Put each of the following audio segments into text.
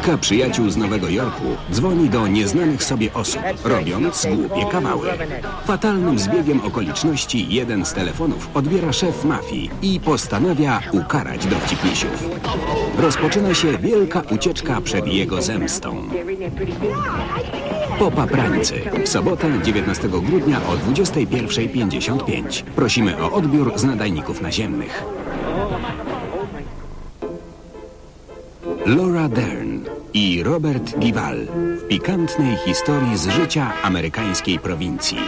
Dwójka przyjaciół z Nowego Jorku dzwoni do nieznanych sobie osób, robiąc głupie kawały. Fatalnym zbiegiem okoliczności jeden z telefonów odbiera szef mafii i postanawia ukarać dowcipnisiów. Rozpoczyna się wielka ucieczka przed jego zemstą. Po paprańcy. W sobotę 19 grudnia o 21.55. Prosimy o odbiór z nadajników naziemnych. Laura Dern i Robert Gival w pikantnej historii z życia amerykańskiej prowincji.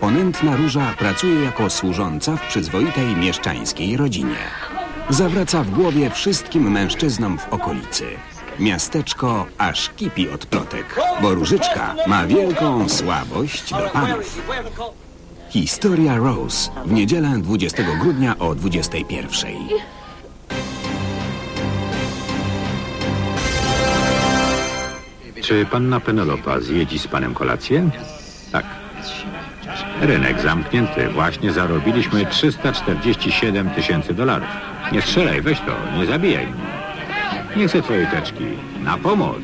Ponętna Róża pracuje jako służąca w przyzwoitej mieszczańskiej rodzinie. Zawraca w głowie wszystkim mężczyznom w okolicy. Miasteczko aż kipi od plotek, bo Różyczka ma wielką słabość do panów. Historia Rose w niedzielę 20 grudnia o 21. Czy panna Penelopa zjedzi z panem kolację? Tak. Rynek zamknięty. Właśnie zarobiliśmy 347 tysięcy dolarów. Nie strzelaj, weź to, nie zabijaj mnie. Nie chcę twojej teczki. Na pomoc.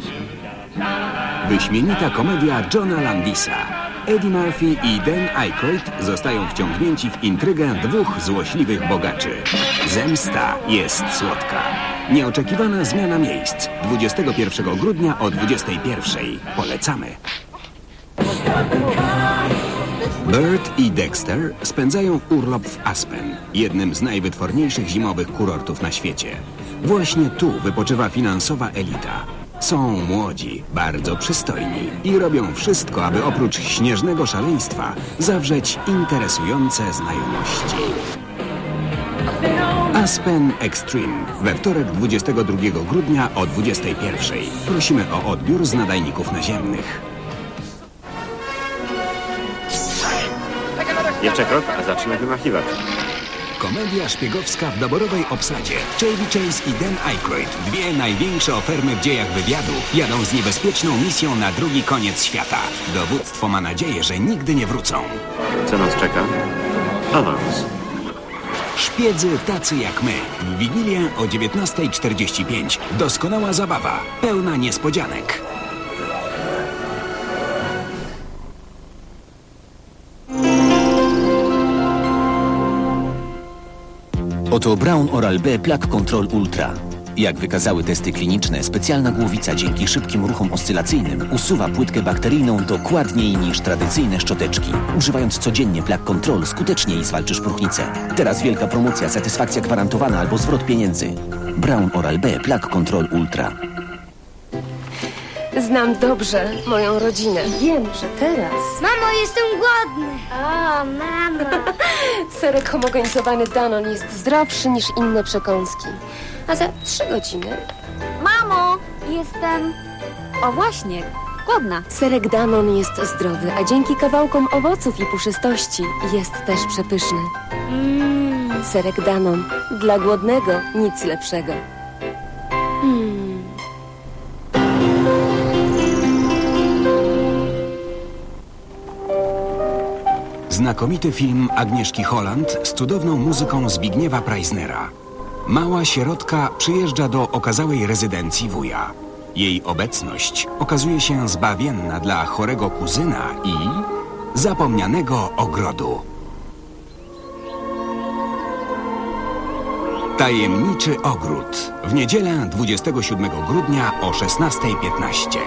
Wyśmienita komedia Johna Landisa. Eddie Murphy i Dan Aykroyd zostają wciągnięci w intrygę dwóch złośliwych bogaczy. Zemsta jest słodka. Nieoczekiwana zmiana miejsc. 21 grudnia o 21. Polecamy. Bert i Dexter spędzają urlop w Aspen, jednym z najwytworniejszych zimowych kurortów na świecie. Właśnie tu wypoczywa finansowa elita. Są młodzi, bardzo przystojni i robią wszystko, aby oprócz śnieżnego szaleństwa zawrzeć interesujące znajomości. Aspen Extreme we wtorek 22 grudnia o 21. Prosimy o odbiór z nadajników naziemnych. Jeszcze krok, a zacznę wymachiwać. Komedia szpiegowska w doborowej obsadzie. Chevy Chase i Dan Aykroyd, dwie największe ofermy w dziejach wywiadu, jadą z niebezpieczną misją na drugi koniec świata. Dowództwo ma nadzieję, że nigdy nie wrócą. Co nas czeka? Awans. Szpiedzy tacy jak my. W Wigilię o 19.45. Doskonała zabawa, pełna niespodzianek. Oto Brown Oral B Plaque Control Ultra. Jak wykazały testy kliniczne, specjalna głowica dzięki szybkim ruchom oscylacyjnym usuwa płytkę bakteryjną dokładniej niż tradycyjne szczoteczki. Używając codziennie Plaque Control skuteczniej zwalczysz próchnicę. Teraz wielka promocja, satysfakcja gwarantowana albo zwrot pieniędzy. Brown Oral B Plaque Control Ultra. Znam dobrze moją rodzinę. Wiem, że teraz Mamo, jestem głodny. O, mamo. serek homogenizowany Danon jest zdrowszy niż inne przekąski. A za trzy godziny Mamo, jestem... O, właśnie, głodna. serek Danon jest zdrowy, a dzięki kawałkom owoców i puszystości jest też przepyszny. Mmm, Serek Danon. Dla głodnego nic lepszego. Znakomity film Agnieszki Holland z cudowną muzyką Zbigniewa Preisnera. Mała sierotka przyjeżdża do okazałej rezydencji wuja. Jej obecność okazuje się zbawienna dla chorego kuzyna i zapomnianego ogrodu. Tajemniczy ogród w niedzielę 27 grudnia o 16.15.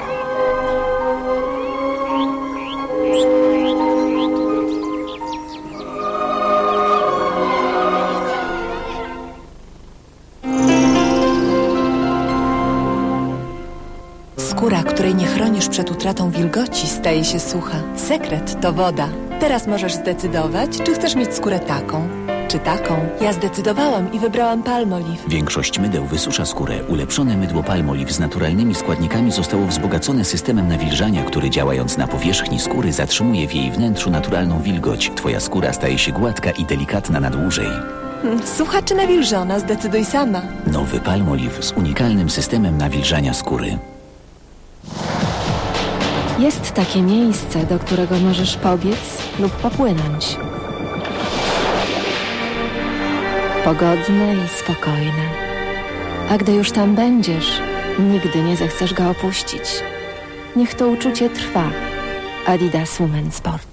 chronisz przed utratą wilgoci, staje się sucha. Sekret to woda. Teraz możesz zdecydować, czy chcesz mieć skórę taką, czy taką. Ja zdecydowałam i wybrałam Palmolive. Większość mydeł wysusza skórę. Ulepszone mydło Palmolive z naturalnymi składnikami zostało wzbogacone systemem nawilżania, który działając na powierzchni skóry zatrzymuje w jej wnętrzu naturalną wilgoć. Twoja skóra staje się gładka i delikatna na dłużej. Hmm, Sucha czy nawilżona, zdecyduj sama. Nowy Palmolive z unikalnym systemem nawilżania skóry. Jest takie miejsce, do którego możesz pobiec lub popłynąć. Pogodne i spokojne. A gdy już tam będziesz, Nigdy nie zechcesz go opuścić. Niech to uczucie trwa. Adidas Women Sport.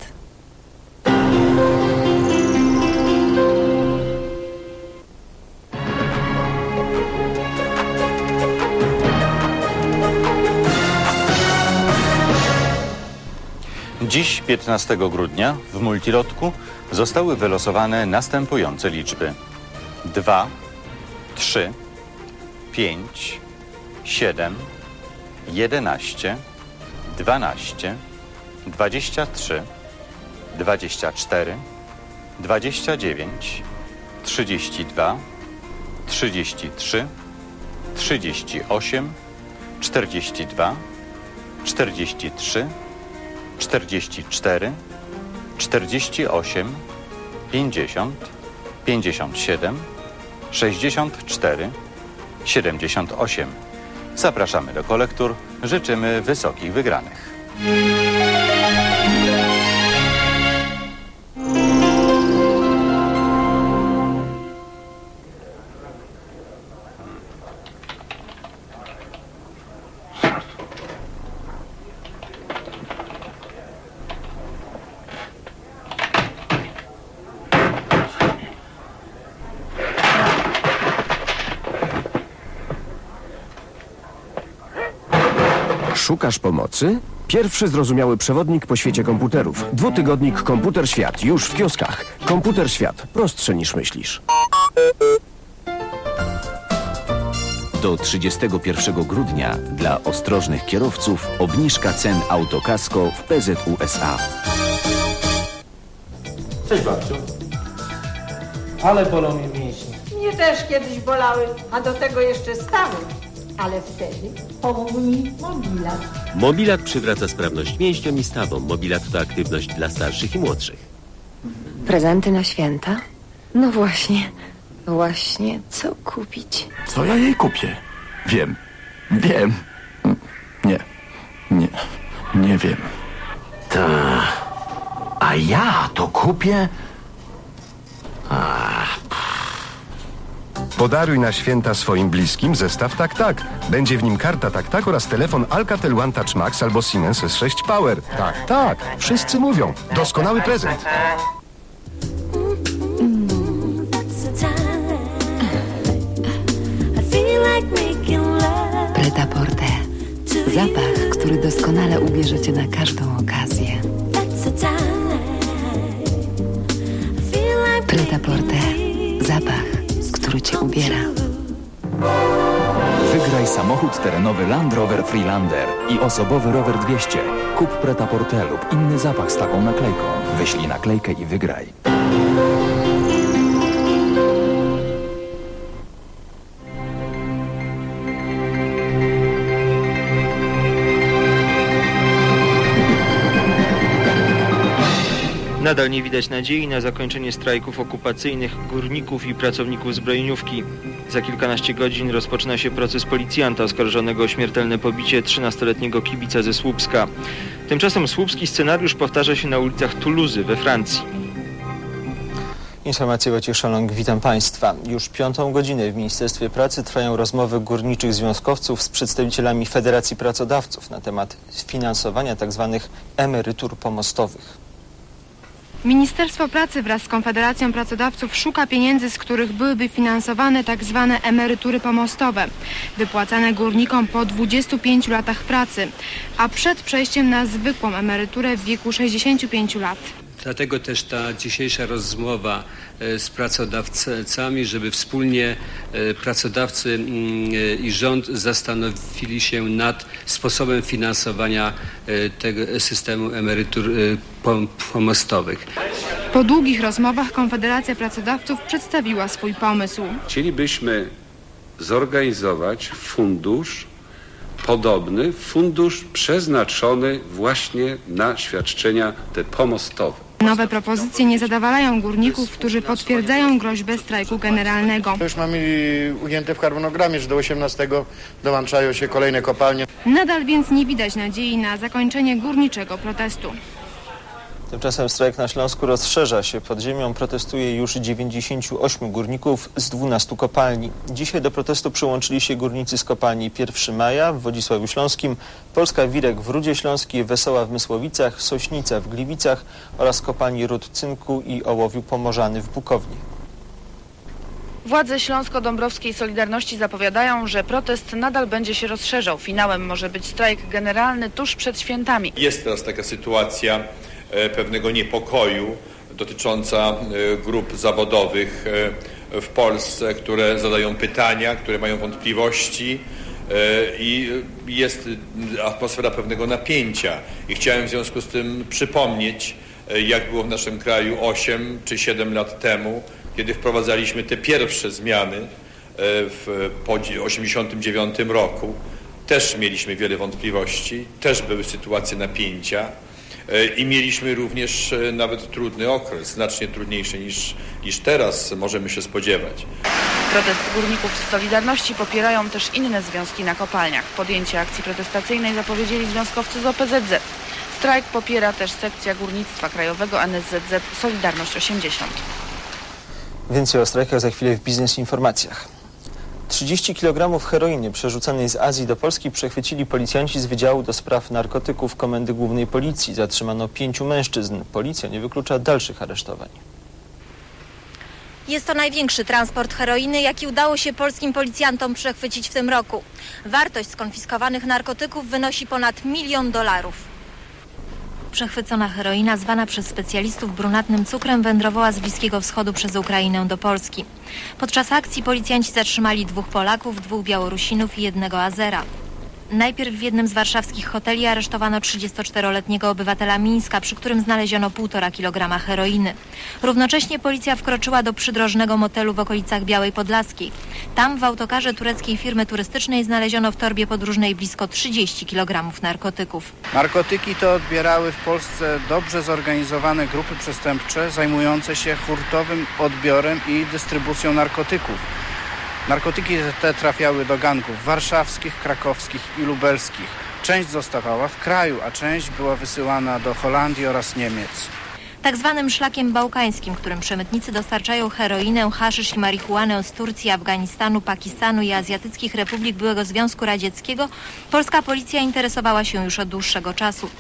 Dziś, 15 grudnia, w multilotku zostały wylosowane następujące liczby: 2, 3, 5, 7, 11, 12, 23, 24, 29, 32, 33, 38, 42, 43, 44, 48, 50, 57, 64, 78. Zapraszamy do kolektur. Życzymy wysokich wygranych. Szukasz pomocy? Pierwszy zrozumiały przewodnik po świecie komputerów. Dwutygodnik Komputer Świat już w kioskach. Komputer Świat prostsze niż myślisz. Do 31 grudnia dla ostrożnych kierowców obniżka cen autokasko w PZUSA. Cześć babciu. Ale bolą mnie mięśnie. Mnie też kiedyś bolały, a do tego jeszcze stały. Ale wtedy pomógł mi mobilat. Mobilat przywraca sprawność mięśniom i stawom. Mobilat to aktywność dla starszych i młodszych. Prezenty na święta? No właśnie. Właśnie, co kupić? Co ja jej kupię? Wiem. Wiem. Nie. Nie. Nie wiem. Ta. A ja to kupię? Podaruj na święta swoim bliskim zestaw Tak Tak. Będzie w nim karta Tak Tak oraz telefon Alcatel One Touch Max albo Siemens S6 Power. Tak, tak. Wszyscy mówią. Doskonały prezent. Preta Porte. Zapach, który doskonale ubierze cię na każdą okazję. Preta Porte. Zapach, który cię ubiera. Wygraj samochód terenowy Land Rover Freelander i osobowy rower 200. Kup Preta-Porte lub inny zapach z taką naklejką. Wyślij naklejkę i wygraj. Nadal nie widać nadziei na zakończenie strajków okupacyjnych górników i pracowników zbrojeniówki. Za kilkanaście godzin rozpoczyna się proces policjanta oskarżonego o śmiertelne pobicie 13-letniego kibica ze Słupska. Tymczasem słupski scenariusz powtarza się na ulicach Toulouse we Francji. Informacje Wojciech Szalong, witam Państwa. Już piątą godzinę w Ministerstwie Pracy trwają rozmowy górniczych związkowców z przedstawicielami Federacji Pracodawców na temat finansowania tzw. emerytur pomostowych. Ministerstwo Pracy wraz z Konfederacją Pracodawców szuka pieniędzy, z których byłyby finansowane tak zwane emerytury pomostowe, wypłacane górnikom po 25 latach pracy, a przed przejściem na zwykłą emeryturę w wieku 65 lat. Dlatego też ta dzisiejsza rozmowa e, z pracodawcami, żeby wspólnie e, pracodawcy mm, e, i rząd zastanowili się nad sposobem finansowania tego systemu emerytur pom- pomostowych. Po długich rozmowach Konfederacja Pracodawców przedstawiła swój pomysł. Chcielibyśmy zorganizować fundusz podobny, fundusz przeznaczony właśnie na świadczenia te pomostowe. Nowe propozycje nie zadowalają górników, którzy potwierdzają groźbę strajku generalnego. Już mamy ujęte w harmonogramie, że do 18 dołączają się kolejne kopalnie. Nadal więc nie widać nadziei na zakończenie górniczego protestu. Tymczasem strajk na Śląsku rozszerza się. Pod ziemią protestuje już 98 górników z 12 kopalni. Dzisiaj do protestu przyłączyli się górnicy z kopalni 1 Maja w Wodzisławiu Śląskim, Polska Wirek w Rudzie Śląskiej, Wesoła w Mysłowicach, Sośnica w Gliwicach oraz kopalni Ród Cynku i Ołowiu Pomorzany w Bukowni. Władze Śląsko-Dąbrowskiej Solidarności zapowiadają, że protest nadal będzie się rozszerzał. Finałem może być strajk generalny tuż przed świętami. Jest teraz taka sytuacja pewnego niepokoju dotycząca e, grup zawodowych e, w Polsce, które zadają pytania, które mają wątpliwości e, i jest atmosfera pewnego napięcia. I chciałem w związku z tym przypomnieć, e, jak było w naszym kraju 8 czy 7 lat temu, kiedy wprowadzaliśmy te pierwsze zmiany e, w po 89 roku. Też mieliśmy wiele wątpliwości, też były sytuacje napięcia e, i mieliśmy również e, nawet trudny okres, znacznie trudniejszy niż, niż teraz możemy się spodziewać. Protest górników z Solidarności popierają też inne związki na kopalniach. Podjęcie akcji protestacyjnej zapowiedzieli związkowcy z OPZZ. Strajk popiera też sekcja górnictwa krajowego NSZZ Solidarność 80. Więcej o strajkach za chwilę w Biznes Informacjach. 30 kg heroiny przerzucanej z Azji do Polski przechwycili policjanci z Wydziału do Spraw Narkotyków Komendy Głównej Policji. Zatrzymano pięciu mężczyzn. Policja nie wyklucza dalszych aresztowań. Jest to największy transport heroiny, jaki udało się polskim policjantom przechwycić w tym roku. Wartość skonfiskowanych narkotyków wynosi ponad milion dolarów. Przechwycona heroina, zwana przez specjalistów brunatnym cukrem, wędrowała z Bliskiego Wschodu przez Ukrainę do Polski. Podczas akcji policjanci zatrzymali dwóch Polaków, dwóch Białorusinów i jednego Azera. Najpierw w jednym z warszawskich hoteli aresztowano 34-letniego obywatela Mińska, przy którym znaleziono 1,5 kg heroiny. Równocześnie policja wkroczyła do przydrożnego motelu w okolicach Białej Podlaskiej. Tam w autokarze tureckiej firmy turystycznej znaleziono w torbie podróżnej blisko 30 kg narkotyków. Narkotyki te odbierały w Polsce dobrze zorganizowane grupy przestępcze zajmujące się hurtowym odbiorem i dystrybucją narkotyków. Narkotyki te trafiały do gangów warszawskich, krakowskich i lubelskich. Część zostawała w kraju, a część była wysyłana do Holandii oraz Niemiec. Tak zwanym szlakiem bałkańskim, którym przemytnicy dostarczają heroinę, haszysz i marihuanę z Turcji, Afganistanu, Pakistanu i azjatyckich republik byłego Związku Radzieckiego, polska policja interesowała się już od dłuższego czasu.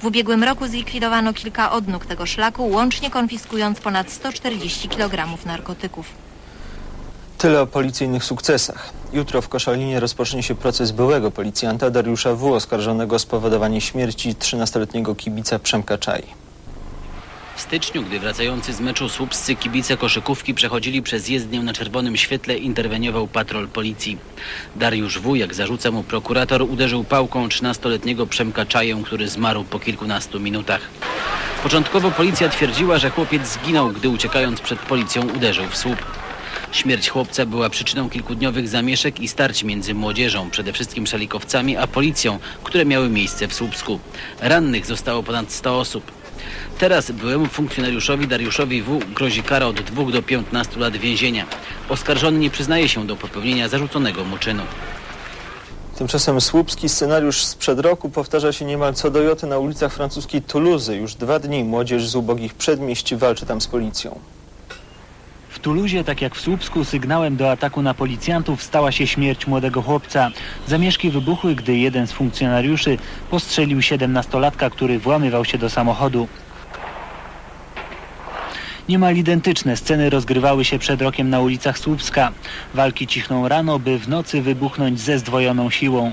W ubiegłym roku zlikwidowano kilka odnóg tego szlaku, łącznie konfiskując ponad 140 kg narkotyków. Tyle o policyjnych sukcesach. Jutro w Koszalinie rozpocznie się proces byłego policjanta Dariusza W. oskarżonego o spowodowanie śmierci 13-letniego kibica Przemka Czaj. W styczniu, gdy wracający z meczu słupscy kibice koszykówki przechodzili przez jezdnię na czerwonym świetle, interweniował patrol policji. Dariusz W., jak zarzuca mu prokurator, uderzył pałką 13-letniego Przemka Czaję, który zmarł po kilkunastu minutach. Początkowo policja twierdziła, że chłopiec zginął, gdy uciekając przed policją uderzył w słup. Śmierć chłopca była przyczyną kilkudniowych zamieszek i starć między młodzieżą, przede wszystkim szalikowcami, a policją, które miały miejsce w Słupsku. Rannych zostało ponad 100 osób. Teraz byłemu funkcjonariuszowi Dariuszowi W. grozi kara od 2 do 15 lat więzienia. Oskarżony nie przyznaje się do popełnienia zarzuconego mu czynu. Tymczasem słupski scenariusz sprzed roku powtarza się niemal co do joty na ulicach francuskiej Toulouse. Już dwa dni młodzież z ubogich przedmieść walczy tam z policją. Tuluzie, tak jak w Słupsku, sygnałem do ataku na policjantów stała się śmierć młodego chłopca. Zamieszki wybuchły, gdy jeden z funkcjonariuszy postrzelił 17-latka, który włamywał się do samochodu. Niemal identyczne sceny rozgrywały się przed rokiem na ulicach Słupska. Walki cichną rano, by w nocy wybuchnąć ze zdwojoną siłą.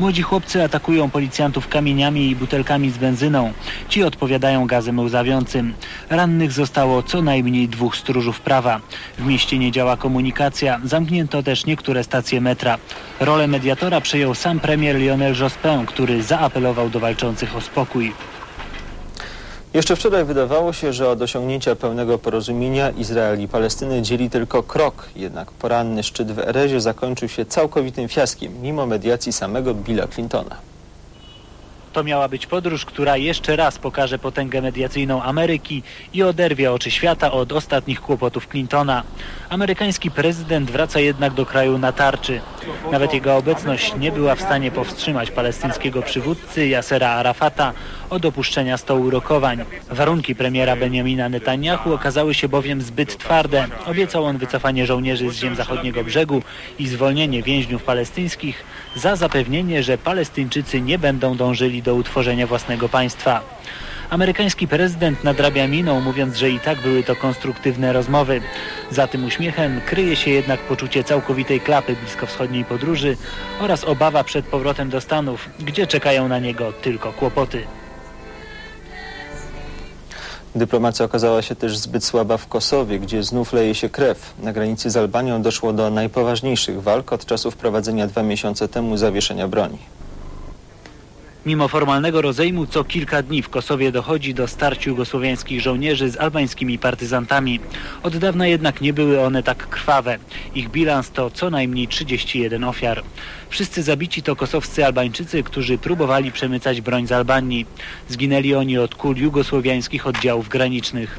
Młodzi chłopcy atakują policjantów kamieniami i butelkami z benzyną. Ci odpowiadają gazem łzawiącym. Rannych zostało co najmniej dwóch stróżów prawa. W mieście nie działa komunikacja. Zamknięto też niektóre stacje metra. Rolę mediatora przejął sam premier Lionel Jospin, który zaapelował do walczących o spokój. Jeszcze wczoraj wydawało się, że od osiągnięcia pełnego porozumienia Izrael i Palestyny dzieli tylko krok. Jednak poranny szczyt w Erezie zakończył się całkowitym fiaskiem, mimo mediacji samego Billa Clintona. To miała być podróż, która jeszcze raz pokaże potęgę mediacyjną Ameryki i oderwie oczy świata od ostatnich kłopotów Clintona. Amerykański prezydent wraca jednak do kraju na tarczy. Nawet jego obecność nie była w stanie powstrzymać palestyńskiego przywódcy Yasera Arafata od opuszczenia stołu rokowań. Warunki premiera Benjamina Netanyahu okazały się bowiem zbyt twarde. Obiecał on wycofanie żołnierzy z ziem zachodniego brzegu i zwolnienie więźniów palestyńskich za zapewnienie, że Palestyńczycy nie będą dążyli do utworzenia własnego państwa. Amerykański prezydent nadrabia miną, mówiąc, że i tak były to konstruktywne rozmowy. Za tym uśmiechem kryje się jednak poczucie całkowitej klapy bliskowschodniej podróży oraz obawa przed powrotem do Stanów, gdzie czekają na niego tylko kłopoty. Dyplomacja okazała się też zbyt słaba w Kosowie, gdzie znów leje się krew. Na granicy z Albanią doszło do najpoważniejszych walk od czasu wprowadzenia dwa miesiące temu zawieszenia broni. Mimo formalnego rozejmu co kilka dni w Kosowie dochodzi do starć jugosłowiańskich żołnierzy z albańskimi partyzantami. Od dawna jednak nie były one tak krwawe. Ich bilans to co najmniej 31 ofiar. Wszyscy zabici to kosowscy Albańczycy, którzy próbowali przemycać broń z Albanii. Zginęli oni od kul jugosłowiańskich oddziałów granicznych.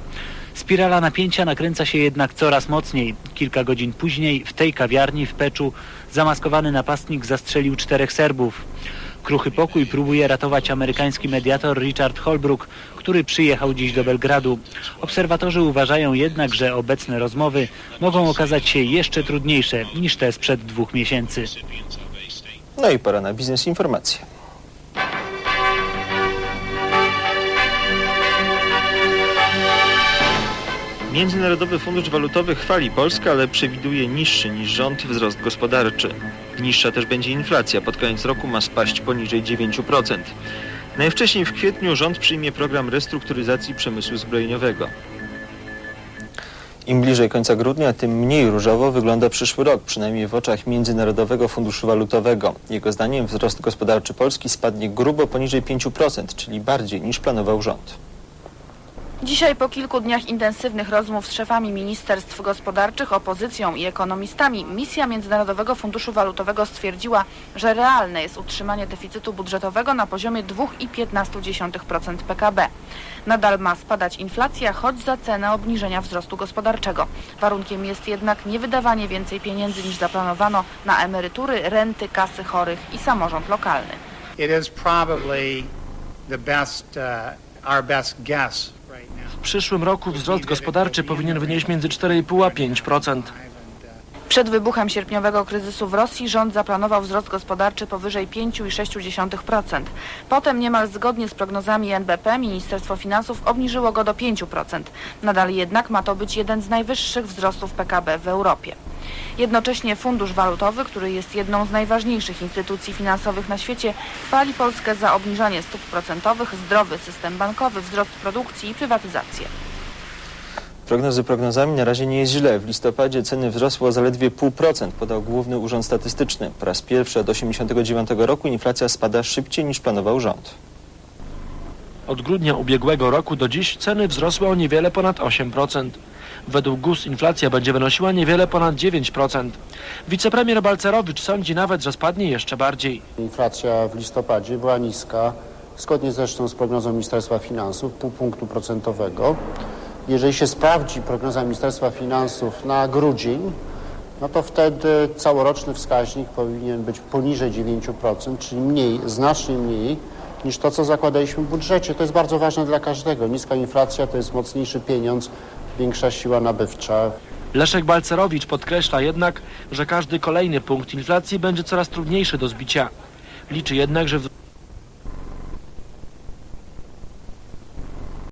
Spirala napięcia nakręca się jednak coraz mocniej. Kilka godzin później w tej kawiarni w Peczu zamaskowany napastnik zastrzelił czterech Serbów. Kruchy pokój próbuje ratować amerykański mediator Richard Holbrook, który przyjechał dziś do Belgradu. Obserwatorzy uważają jednak, że obecne rozmowy mogą okazać się jeszcze trudniejsze niż te sprzed dwóch miesięcy. No i pora na biznes informacje. Międzynarodowy Fundusz Walutowy chwali Polskę, ale przewiduje niższy niż rząd wzrost gospodarczy. Niższa też będzie inflacja. Pod koniec roku ma spaść poniżej 9%. Najwcześniej w kwietniu rząd przyjmie program restrukturyzacji przemysłu zbrojeniowego. Im bliżej końca grudnia, tym mniej różowo wygląda przyszły rok, przynajmniej w oczach Międzynarodowego Funduszu Walutowego. Jego zdaniem wzrost gospodarczy Polski spadnie grubo poniżej 5%, czyli bardziej niż planował rząd. Dzisiaj po kilku dniach intensywnych rozmów z szefami ministerstw gospodarczych, opozycją i ekonomistami, misja Międzynarodowego Funduszu Walutowego stwierdziła, że realne jest utrzymanie deficytu budżetowego na poziomie 2,15% PKB. Nadal ma spadać inflacja, choć za cenę obniżenia wzrostu gospodarczego. Warunkiem jest jednak niewydawanie więcej pieniędzy niż zaplanowano na emerytury, renty, kasy chorych i samorząd lokalny. It is probably the best, uh, our best guess przyszłym roku wzrost gospodarczy powinien wynieść między 4,5 a 5%. Przed wybuchem sierpniowego kryzysu w Rosji rząd zaplanował wzrost gospodarczy powyżej 5,6%. Potem niemal zgodnie z prognozami NBP Ministerstwo Finansów obniżyło go do 5%. Nadal jednak ma to być jeden z najwyższych wzrostów PKB w Europie. Jednocześnie Fundusz Walutowy, który jest jedną z najważniejszych instytucji finansowych na świecie, chwali Polskę za obniżanie stóp procentowych, zdrowy system bankowy, wzrost produkcji i prywatyzację. Prognozy prognozami na razie nie jest źle. W listopadzie ceny wzrosły o zaledwie 0,5%, podał Główny Urząd Statystyczny. Po raz pierwszy od 1989 roku inflacja spada szybciej niż planował rząd. Od grudnia ubiegłego roku do dziś ceny wzrosły o niewiele ponad 8%. Według GUS inflacja będzie wynosiła niewiele ponad 9%. Wicepremier Balcerowicz sądzi nawet, że spadnie jeszcze bardziej. Inflacja w listopadzie była niska, zgodnie zresztą z prognozą Ministerstwa Finansów, pół punktu procentowego. Jeżeli się sprawdzi prognoza Ministerstwa Finansów na grudzień, no to wtedy całoroczny wskaźnik powinien być poniżej 9%, czyli mniej, znacznie mniej niż to, co zakładaliśmy w budżecie. To jest bardzo ważne dla każdego. Niska inflacja to jest mocniejszy pieniądz, większa siła nabywcza. Leszek Balcerowicz podkreśla jednak, że każdy kolejny punkt inflacji będzie coraz trudniejszy do zbicia. Liczy jednak, że w